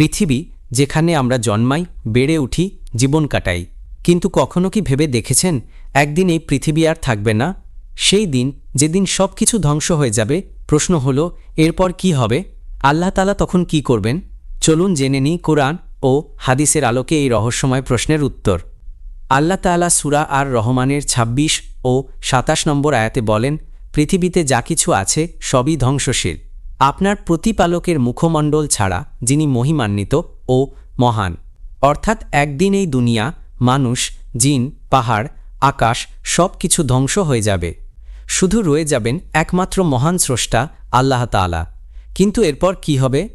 পৃথিবী যেখানে আমরা জন্মাই, বেড়ে উঠি, জীবন কাটাই। কিন্তু কখনো কি ভেবে দেখেছেন, একদিন এই পৃথিবী আর থাকবে না? সেই দিন, যেদিন সব কিছু ধ্বংস হয়ে যাবে, প্রশ্ন হল, এরপর কি হবে? আল্লাহ তালা তখন কি করবেন? চলুন জেনে নিই কোরআন ও হাদিসের আলোকে এই রহস্যময় প্রশ্নের উত্তর। আল্লাহ তাআলা সুরা আর রহমানের ২৬ ও সাতাশ নম্বর আয়াতে বলেন, পৃথিবীতে যা কিছু আছে, সবই ধ্বংসশীল। আপনার প্রতিপালকের মুখমণ্ডল ছাড়া, যিনি মহিমান্বিত ও মহান। অর্থাৎ একদিন এই দুনিয়া, মানুষ, জিন, পাহাড়, আকাশ সব কিছু ধ্বংস হয়ে যাবে। শুধু রয়ে যাবেন একমাত্র মহান স্রষ্টা, আল্লাহ তাআলা। কিন্তু এরপর কি হবে?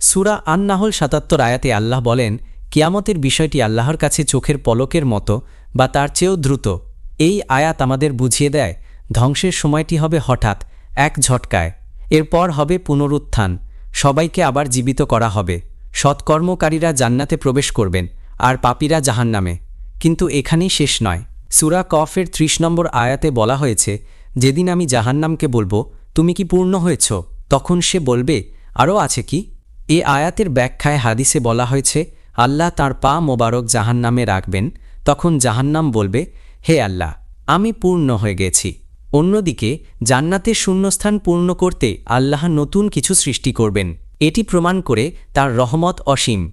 সুরা আন্নাহল সাতাত্তর আয়াতে আল্লাহ বলেন, কিয়ামতের বিষয়টি আল্লাহর কাছে চোখের পলকের মতো বা তার চেয়েও দ্রুত। এই আয়াত আমাদের বুঝিয়ে দেয়, ধ্বংসের সময়টি হবে হঠাৎ, এক ঝটকায়। এরপর হবে পুনরুত্থান। সবাইকে আবার জীবিত করা হবে। সৎকর্মকারীরা জান্নাতে প্রবেশ করবেন, আর পাপীরা জাহান্নামে। কিন্তু এখানেই শেষ নয়। সুরা কফের ত্রিশ নম্বর আয়াতে বলা হয়েছে, যেদিন আমি জাহান্নামকে বলব, তুমি কি পূর্ণ হয়েছ? তখন সে বলবে আরও আছে কি? এ আয়াতের ব্যাখ্যায় হাদিসে বলা হয়েছে, আল্লাহ তার পা মোবারক জাহান্নামে রাখবেন। তখন জাহান্নাম বলবে, হে আল্লাহ, আমি পূর্ণ হয়ে গেছি। অন্যদিকে, জান্নাতের শূন্যস্থান পূর্ণ করতে আল্লাহ নতুন কিছু সৃষ্টি করবেন। এটি প্রমাণ করে তার রহমত অসীম।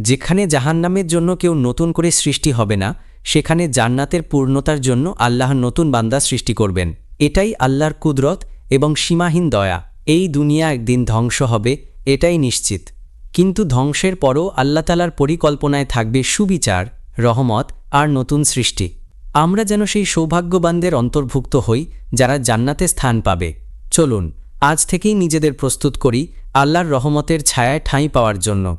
যেখানে জাহান্নামের জন্য কেউ নতুন করে সৃষ্টি হবে না, সেখানে জান্নাতের পূর্ণতার জন্য আল্লাহ নতুন বান্দা সৃষ্টি করবেন। এটাই আল্লাহর কুদরত এবং সীমাহীন দয়া। এই দুনিয়া একদিন ধ্বংস হবে, এটাই নিশ্চিত। কিন্তু ধ্বংসের পরও আল্লাহতালার পরিকল্পনায় থাকবে সুবিচার, রহমত আর নতুন সৃষ্টি। আমরা যেন সেই সৌভাগ্যবানদের অন্তর্ভুক্ত হই যারা জান্নাতে স্থান পাবে। চলুন, আজ থেকেই নিজেদের প্রস্তুত করি আল্লাহর রহমতের ছায়ায় ঠাঁই পাওয়ার জন্য।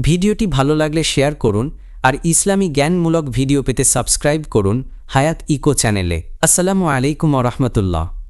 ভিডিওটি ভালো লাগলে শেয়ার করুন আর ইসলামী জ্ঞানমূলক ভিডিও পেতে সাবস্ক্রাইব করুন হায়াত ইকো চ্যানেলে। আসসালামু আলাইকুম রহমতুল্লাহ।